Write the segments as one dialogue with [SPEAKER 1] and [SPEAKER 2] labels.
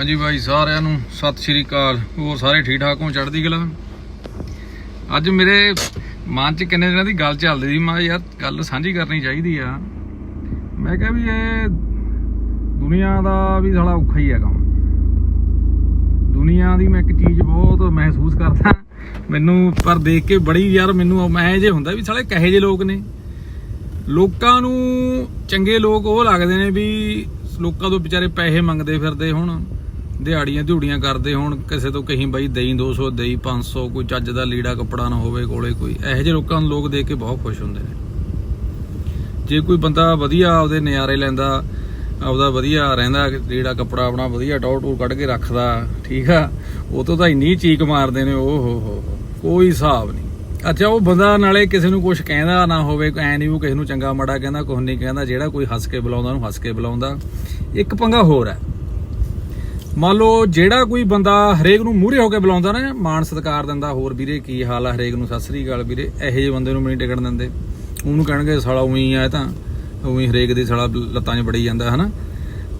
[SPEAKER 1] ਹਾਂਜੀ ਬਾਈ ਸਾਰਿਆਂ ਨੂੰ ਸਤਿ ਸ਼੍ਰੀ ਅਕਾਲ। ਹੋਰ ਸਾਰੇ ਠੀਕ ਠਾਕ ਹੋ? ਚੜ੍ਹਦੀ ਕਲਾ? ਅੱਜ ਮੇਰੇ ਮਨ 'ਚ ਕਿੰਨੇ ਦਿਨਾਂ ਦੀ ਗੱਲ ਚੱਲਦੀ ਸੀ, ਮੈਂ ਯਾਰ ਗੱਲ ਸਾਂਝੀ ਕਰਨੀ ਚਾਹੀਦੀ ਆ। ਮੈਂ ਕਿਹਾ ਵੀ ਇਹ ਦੁਨੀਆ ਦਾ ਵੀ ਸਾਲਾ ਔਖਾ ਹੀ ਹੈ ਕੰਮ। ਦੁਨੀਆ ਦੀ ਮੈਂ ਇੱਕ ਚੀਜ਼ ਬਹੁਤ ਮਹਿਸੂਸ ਕਰਦਾ, ਮੈਨੂੰ ਪਰ ਦੇਖ ਕੇ ਬੜੀ ਯਾਰ ਮੈਨੂੰ ਮੈਂ ਜੇ ਹੁੰਦਾ ਵੀ ਸਾਲੇ ਕਹੇ ਜੇ ਲੋਕ ਨੇ। ਲੋਕਾਂ ਨੂੰ ਚੰਗੇ ਲੋਕ ਉਹ ਲੱਗਦੇ ਨੇ ਵੀ ਲੋਕਾਂ ਤੋਂ ਵਿਚਾਰੇ ਪੈਸੇ ਮੰਗਦੇ ਫਿਰਦੇ ਹੁਣ। ਦਿਹਾੜੀਆਂ ਦਿਹੜੀਆਂ ਕਰਦੇ ਹੋਣ, ਕਿਸੇ ਤੋਂ ਕਹੀਂ ਬਾਈ ਦੇਈ 200 ਦੇਈ 500 ਕੋਈ ਚੱਜ ਦਾ ਲੀੜਾ ਕੱਪੜਾ ਨਾ ਹੋਵੇ ਕੋਲੇ ਕੋਈ, ਇਹੋ ਜਿਹੇ ਲੋਕਾਂ ਨੂੰ ਲੋਕ ਦੇਖ ਕੇ ਬਹੁਤ ਖੁਸ਼ ਹੁੰਦੇ ਨੇ। ਜੇ ਕੋਈ ਬੰਦਾ ਵਧੀਆ ਆਪਦੇ ਨਜ਼ਾਰੇ ਲੈਂਦਾ, ਆਪਦਾ ਵਧੀਆ ਰਹਿੰਦਾ, ਲੀੜਾ ਕੱਪੜਾ ਆਪਣਾ ਵਧੀਆ ਟੌਰ ਟੂਰ ਕੱਢ ਕੇ ਰੱਖਦਾ, ਠੀਕ ਆ, ਉਹ ਤੋਂ ਤਾਂ ਇੰਨੀ ਚੀਕ ਮਾਰਦੇ ਨੇ ਓ ਹੋ ਹੋ ਹੋ, ਕੋਈ ਹਿਸਾਬ ਨਹੀਂ। ਅੱਛਾ, ਉਹ ਬੰਦਾ ਨਾਲੇ ਕਿਸੇ ਨੂੰ ਕੁਝ ਕਹਿੰਦਾ ਨਾ ਹੋਵੇ ਐ ਨਹੀਂ ਉਹ ਕਿਸੇ ਨੂੰ ਚੰਗਾ ਮਾੜਾ ਕਹਿੰਦਾ ਕੁਝ ਨਹੀਂ ਕਹਿੰਦਾ, ਜਿਹੜਾ ਕੋਈ ਹੱਸ ਕੇ ਬੁਲਾਉਂਦਾ ਉਹਨੂੰ ਹੱਸ ਕੇ ਬੁਲਾਉਂਦਾ। ਇੱਕ ਪੰਗਾ ਹੋਰ ਹੈ। ਮੰਨ ਲਓ ਜਿਹੜਾ ਕੋਈ ਬੰਦਾ ਹਰੇਕ ਨੂੰ ਮੂਹਰੇ ਹੋ ਕੇ ਬੁਲਾਉਂਦਾ ਨਾ, ਮਾਣ ਸਤਿਕਾਰ ਦਿੰਦਾ, ਹੋਰ ਵੀਰੇ ਕੀ ਹਾਲ ਆ ਹਰੇਕ ਨੂੰ, ਸਤਿ ਸ੍ਰੀ ਅਕਾਲ ਵੀਰੇ, ਇਹੋ ਜਿਹੇ ਬੰਦੇ ਨੂੰ ਵੀ ਨਹੀਂ ਟਿਕਣ ਦਿੰਦੇ। ਉਹਨੂੰ ਕਹਿਣਗੇ ਸਾਲਾ ਉਹੀ ਆ ਤਾਂ, ਉਹੀ ਹਰੇਕ ਦੀ ਸਾਲਾ ਲੱਤਾਂ 'ਚ ਬੜੀ ਜਾਂਦਾ, ਹਨਾ?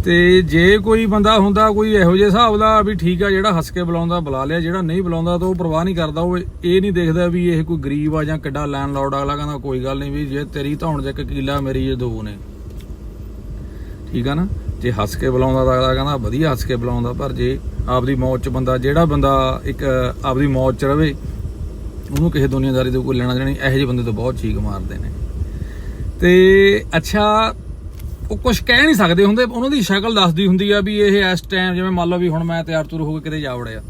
[SPEAKER 1] ਤੇ ਜੇ ਕੋਈ ਬੰਦਾ ਹੁੰਦਾ ਕੋਈ ਇਹੋ ਜਿਹੇ ਹਿਸਾਬ ਦਾ ਵੀ ਠੀਕ ਆ, ਜਿਹੜਾ ਹੱਸ ਕੇ ਬੁਲਾਉਂਦਾ, ਬੁਲਾ ਲਿਆ, ਜਿਹੜਾ ਨਹੀਂ ਬੁਲਾਉਂਦਾ ਤਾਂ ਉਹ ਪਰਵਾਹ ਨਹੀਂ ਕਰਦਾ, ਉਹ ਇਹ ਨਹੀਂ ਦੇਖਦਾ ਵੀ ਇਹ ਕੋਈ ਗਰੀਬ ਆ ਜਾਂ ਕਿੱਡਾ ਲੈਣ ਲੋੜ ਅਗਲਾ ਕਹਿੰਦਾ ਕੋਈ ਗੱਲ ਨਹੀਂ ਵੀ ਜੇ ਤੇਰੀ ਧੌਣ 'ਚ ਇੱਕ ਕੀਲਾ, ਮੇਰੀ ਜੇ ਦੋ ਨੇ। ਠੀਕ ਆ ਨਾ? ਜੇ ਹੱਸ ਕੇ ਬੁਲਾਉਂਦਾ ਤਾਂ ਅਗਲਾ ਕਹਿੰਦਾ ਵਧੀਆ ਹੱਸ ਕੇ ਬੁਲਾਉਂਦਾ, ਪਰ ਜੇ ਆਪਦੀ ਮੌਜ 'ਚ ਬੰਦਾ, ਜਿਹੜਾ ਬੰਦਾ ਇੱਕ, ਆਪਦੀ ਮੌਜ 'ਚ ਰਵੇ, ਉਹਨੂੰ ਕਿਸੇ ਦੁਨੀਆਦਾਰੀ ਤੋਂ ਕੋਈ ਲੈਣਾ ਦੇਣਾ ਨਹੀਂ, ਇਹੋ ਜਿਹੇ ਬੰਦੇ ਤੋਂ ਬਹੁਤ ਚੀਕ ਮਾਰਦੇ ਨੇ। ਤੇ ਅੱਛਾ, ਉਹ ਕੁਝ ਕਹਿ ਨਹੀਂ ਸਕਦੇ ਹੁੰਦੇ, ਉਹਨਾਂ ਦੀ ਸ਼ਕਲ ਦੱਸਦੀ ਹੁੰਦੀ ਆ ਵੀ ਇਹ ਇਸ ਟਾਈਮ ਜਿਵੇਂ ਮੰਨ ਲਓ ਵੀ ਹੁਣ ਮੈਂ ਤਿਆਰ ਤੁਰ ਹੋ ਕੇ ਕਿਤੇ ਜਾ ਵੜਿਆ,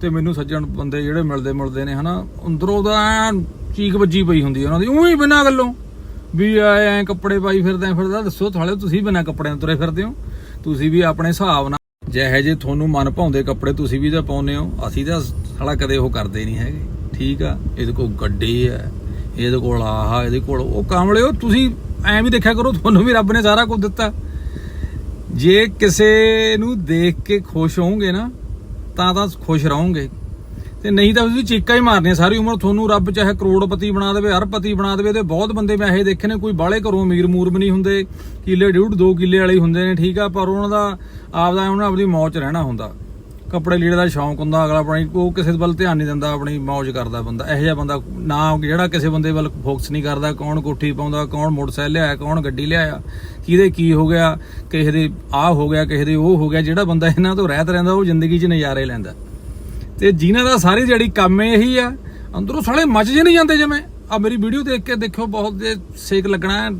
[SPEAKER 1] ਤੇ ਮੈਨੂੰ ਸੱਜਣ ਬੰਦੇ ਜਿਹੜੇ ਮਿਲਦੇ ਮਿਲਦੇ ਨੇ ਹਨਾ, ਅੰਦਰੋਂ ਦਾ ਐਨ ਚੀਕ ਵੱਜੀ ਪਈ ਹੁੰਦੀ ਉਹਨਾਂ ਦੀ, ਉਹੀ ਬਿਨਾਂ ਗੱਲੋਂ। ਵੀ ਐ ਐਂ ਕੱਪੜੇ ਪਾਈ ਫਿਰਦਾ ਫਿਰਦਾ, ਦੱਸੋ ਥਾਲੇ ਤੁਸੀਂ ਬਿਨਾਂ ਕੱਪੜਿਆਂ ਤੋਂ ਤੁਰੇ ਫਿਰਦੇ ਹੋ? ਤੁਸੀਂ ਵੀ ਆਪਣੇ ਹਿਸਾਬ ਨਾਲ ਜਿਹੇ ਜੇ ਤੁਹਾਨੂੰ ਮਨ ਭਾਉਂਦੇ ਕੱਪੜੇ ਤੁਸੀਂ ਵੀ ਤਾਂ ਪਾਉਂਦੇ ਹੋ, ਅਸੀਂ ਤਾਂ ਸਾਲਾ ਕਦੇ ਉਹ ਕਰਦੇ ਨਹੀਂ ਹੈਗੇ। ਠੀਕ ਆ, ਇਹਦੇ ਕੋਲ ਗੱਡੀ ਹੈ, ਇਹਦੇ ਕੋਲ ਆਹ, ਇਹਦੇ ਕੋਲ ਉਹ ਕਾਮਲਿਓ ਤੁਸੀਂ ਐਂ ਵੀ ਦੇਖਿਆ ਕਰੋ, ਤੁਹਾਨੂੰ ਵੀ ਰੱਬ ਨੇ ਸਾਰਾ ਕੁਝ ਦਿੱਤਾ। ਜੇ ਕਿਸੇ ਨੂੰ ਦੇਖ ਕੇ ਖੁਸ਼ ਹੋਵੋਗੇ ਨਾ, ਤਾਂ ਤਾਂ ਖੁਸ਼ ਰਹੋਗੇ। ਤੇ ਨਹੀਂ ਤਾਂ ਤੁਸੀਂ ਚੀਕਾਂ ਹੀ ਮਾਰਨੀਆਂ, ਸਾਰੀ ਉਮਰ ਤੁਹਾਨੂੰ ਰੱਬ ਚਾਹੇ ਕਰੋੜਪਤੀ ਬਣਾ ਦੇਵੇ ਅਰਬਪਤੀ ਬਣਾ ਦੇਵੇ ਤੇ ਬਹੁਤ ਬੰਦੇ ਮੈਂ ਇਹ ਦੇਖੇ ਨੇ, ਕੋਈ ਬਾਲੇ ਘਰੋਂ ਅਮੀਰ ਮੂਰ ਵੀ ਨਹੀਂ ਹੁੰਦੇ, ਕਿੱਲੇ ਡਿਊਟ ਦੋ ਕਿੱਲੇ ਵਾਲੇ ਹੁੰਦੇ ਨੇ, ਠੀਕ ਆ, ਪਰ ਉਹਨਾਂ ਦਾ ਆਪਦਾ ਉਹਨਾਂ ਆਪਣੀ ਮੌਜ 'ਚ ਰਹਿਣਾ ਹੁੰਦਾ। ਕੱਪੜੇ ਲੀੜੇ ਦਾ ਸ਼ੌਂਕ ਹੁੰਦਾ, ਅਗਲਾ ਆਪਣੀ, ਉਹ ਕਿਸੇ ਵੱਲ ਧਿਆਨ ਨਹੀਂ ਦਿੰਦਾ, ਆਪਣੀ ਮौज ਕਰਦਾ ਬੰਦਾ, ਇਹੋ ਜਿਹਾ ਬੰਦਾ ਨਾ ਜਿਹੜਾ ਕਿਸੇ ਬੰਦੇ ਵੱਲ ਫੋਕਸ ਨਹੀਂ ਕਰਦਾ, ਕੌਣ ਕੋਠੀ ਪਾਉਂਦਾ, ਕੌਣ ਮੋਟਰਸਾਈਕਲ ਲਿਆਇਆ, ਕੌਣ ਗੱਡੀ ਲਿਆਇਆ, ਕਿਹਦੇ ਕੀ ਹੋ ਗਿਆ, ਕਿਸੇ ਦੇ ਆਹ ਹੋ ਗਿਆ, ਕਿਸੇ ਦੇ ਉਹ ਹੋ ਗਿਆ, ਜਿਹੜਾ ਬੰਦਾ ਇਹਨਾਂ ਤੋਂ ਰਹਿਤ ਰਹਿੰਦਾ, ਉਹ ਜ਼ਿੰਦਗੀ 'ਚ ਨਜ਼ਾਰੇ ਲੈਂਦਾ। ਤੇ ਜਿਨ੍ਹਾਂ ਦਾ ਸਾਰੀ ਜਿਹੜੀ ਕੰਮ ਇਹੀ ਆ। ਅੰਦਰੋਂ ਸਾਲੇ ਮੱਚ ਜੇ ਨਹੀਂ ਜਾਂਦੇ ਜਿਵੇਂ ਆ ਮੇਰੀ ਵੀਡੀਓ ਦੇਖ ਕੇ ਦੇਖਿਓ, ਬਹੁਤ ਜੇ ਸੇਕ ਲੱਗਣਾ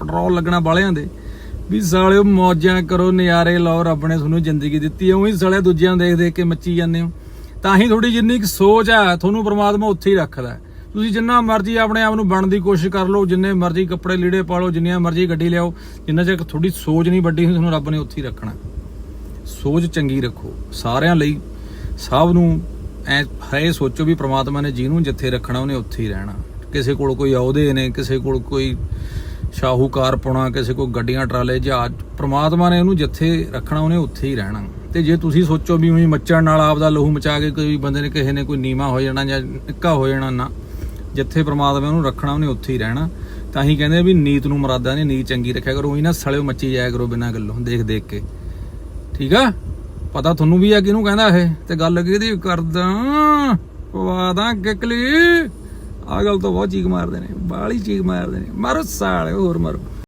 [SPEAKER 1] ਪੈਟਰੋਲ ਲੱਗਣਾ ਬਾਲਿਆਂ ਦੇ। ਵੀ ਸਾਲਿਓ ਮੌਜਾਂ ਕਰੋ ਨਜ਼ਾਰੇ ਲਓ, ਰੱਬ ਨੇ ਤੁਹਾਨੂੰ ਜ਼ਿੰਦਗੀ ਦਿੱਤੀ ਹੈ। ਉਹੀ ਸਾਲੇ ਦੂਜਿਆਂ ਨੂੰ ਦੇਖ ਦੇਖ ਕੇ ਮੱਚੀ ਜਾਂਦੇ ਹੋ। ਤਾਂ ਹੀ ਤੁਹਾਡੀ ਜਿੰਨੀ ਕੁ ਸੋਚ ਆ ਤੁਹਾਨੂੰ ਪ੍ਰਮਾਤਮਾ ਉੱਥੇ ਹੀ ਰੱਖਦਾ ਤੁਸੀਂ ਜਿੰਨਾ ਮਰਜ਼ੀ ਆਪਣੇ ਆਪ ਨੂੰ ਬਣਨ ਦੀ ਕੋਸ਼ਿਸ਼ ਕਰ ਲਓ, ਜਿੰਨੇ ਮਰਜ਼ੀ ਕੱਪੜੇ ਲੀੜੇ ਪਾ ਲਓ, ਜਿੰਨੀਆਂ ਮਰਜ਼ੀ ਗੱਡੀ ਲਿਆਓ, ਜਿੰਨਾ ਚਿਰ ਤੁਹਾਡੀ ਸੋਚ ਨਹੀਂ ਵੱਡੀ ਹੁੰਦੀ ਤੁਹਾਨੂੰ ਰੱਬ ਨੇ ਉੱਥੇ ਹੀ ਰੱਖਣਾ। ਸੋਚ ਚੰਗੀ ਰੱਖੋ, ਸਾਰਿਆਂ ਲਈ ਸਭ ਨੂੰ ਐ ਹੈ, ਸੋਚੋ ਵੀ ਪ੍ਰਮਾਤਮਾ ਨੇ ਜਿਹਨੂੰ ਜਿੱਥੇ ਰੱਖਣਾ ਉਹਨੇ ਉੱਥੇ ਹੀ ਰਹਿਣਾ। ਕਿਸੇ ਕੋਲ ਕੋਈ ਅਹੁਦੇ ਨੇ, ਕਿਸੇ ਕੋਲ ਕੋਈ ਸ਼ਾਹੂਕਾਰ ਪੁਣਾ, ਕਿਸੇ ਕੋਲ ਗੱਡੀਆਂ, ਟਰਾਲੇ, ਜਹਾਜ਼, ਪ੍ਰਮਾਤਮਾ ਨੇ ਉਹਨੂੰ ਜਿੱਥੇ ਰੱਖਣਾ ਉਹਨੇ ਉੱਥੇ ਹੀ ਰਹਿਣਾ। ਤੇ ਜੇ ਤੁਸੀਂ ਸੋਚੋ ਵੀ ਉਹੀ ਮੱਚਣ ਨਾਲ ਆਪਦਾ ਲਹੂ ਮਚਾ ਕੇ ਕੋਈ ਬੰਦੇ ਨੇ ਕਿਸੇ ਨੇ ਕੋਈ ਨੀਵਾ ਹੋ ਜਾਣਾ ਜਾਂ ਨਿੱਕਾ ਹੋ ਜਾਣਾ ਨਾ, ਜਿੱਥੇ ਪ੍ਰਮਾਤਮਾ ਉਹਨੂੰ ਰੱਖਣਾ ਉਹਨੇ ਉੱਥੇ ਹੀ ਰਹਿਣਾ। ਤਾਂ ਹੀ ਕਹਿੰਦੇ ਵੀ ਨੀਤ ਨੂੰ ਮਰਾਦਾ ਨੇ ਨੀਤ ਚੰਗੀ ਰੱਖਿਆ ਕਰੋ, ਉਹੀ ਨਾ ਸਲਿਓ ਮੱਚੀ ਜਾਇਆ ਕਰੋ ਬਿਨਾਂ ਗੱਲੋਂ ਦੇਖ ਦੇਖ ਕੇ। ਠੀਕ ਆ? ਪਤਾ ਤੁਹਾਨੂੰ ਵੀ ਆ ਕਿਹਨੂੰ ਕਹਿੰਦਾ ਇਹ, ਤੇ ਗੱਲ ਕਿਹਦੀ ਕਰਦਾ? ਵਾਦਾ ਕਿਕਲੀ। ਆ ਗੱਲ ਤੋਂ ਬਹੁਤ ਚੀਕ ਮਾਰਦੇ ਨੇ ਬਾਲੀ ਚੀਕ ਮਾਰਦੇ ਨੇ। ਮਾਰੋ ਸਾਲੇ ਹੋਰ ਮਾਰੋ।